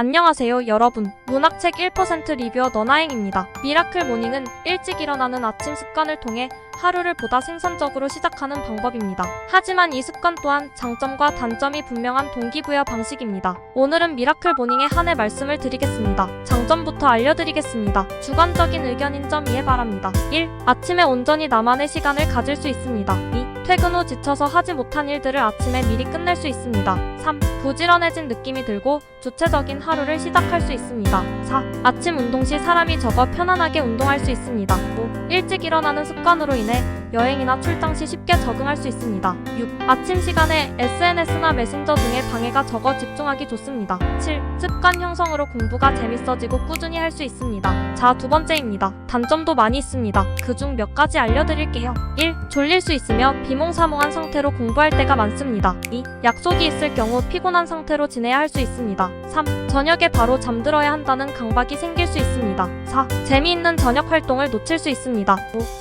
안녕하세요 여러분 문학책 1% 리뷰어 너나행입니다 미라클 모닝은 일찍 일어나는 아침 습관을 통해 하루를 보다 생산적으로 시작하는 방법입니다 하지만 이 습관 또한 장점과 단점이 분명한 동기부여 방식입니다 오늘은 미라클 모닝에 한해 말씀을 드리겠습니다 장점부터 알려드리겠습니다 주관적인 의견인 점 이해 바랍니다 1. 아침에 온전히 나만의 시간을 가질 수 있습니다 2. 퇴근 후 지쳐서 하지 못한 일들을 아침에 미리 끝낼 수 있습니다. 3. 부지런해진 느낌이 들고 주체적인 하루를 시작할 수 있습니다. 4. 아침 운동 시 사람이 적어 편안하게 운동할 수 있습니다. 5. 일찍 일어나는 습관으로 인해 여행이나 출장 시 쉽게 적응할 수 있습니다. 6. 아침 시간에 SNS나 메신저 등의 방해가 적어 집중하기 좋습니다. 7. 습관 형성으로 공부가 재밌어지고 꾸준히 할 수 있습니다. 자, 두 번째입니다. 단점도 많이 있습니다. 그중 몇 가지 알려드릴게요. 1. 졸릴 수 있으며 비몽사몽한 상태로 공부할 때가 많습니다. 2. 약속이 있을 경우 피곤한 상태로 지내야 할 수 있습니다. 3. 저녁에 바로 잠들어야 한다는 강박이 생길 수 있습니다. 4. 재미있는 저녁 활동을 놓칠 수 있습니다.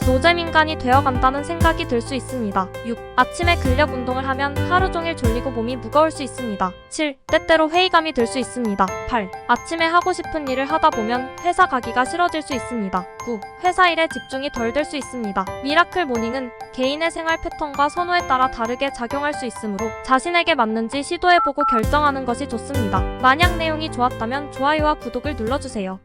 5. 노잼인간이 되어간다는 생각이 들 수 있습니다. 6. 아침에 근력 운동을 하면 하루 종일 졸리고 몸이 무거울 수 있습니다. 7. 때때로 회의감이 들 수 있습니다. 8. 아침에 하고 싶은 일을 하다 보면 회사 가기가 싫어질 수 있습니다. 9. 회사 일에 집중이 덜 될 수 있습니다. 미라클 모닝은 개인의 생활 패턴과 선호에 따라 다르게 작용할 수 있으므로 자신에게 맞는지 시도해보고 결정하는 것이 좋습니다. 만약 내용이 좋았다면 좋아요와 구독을 눌러주세요.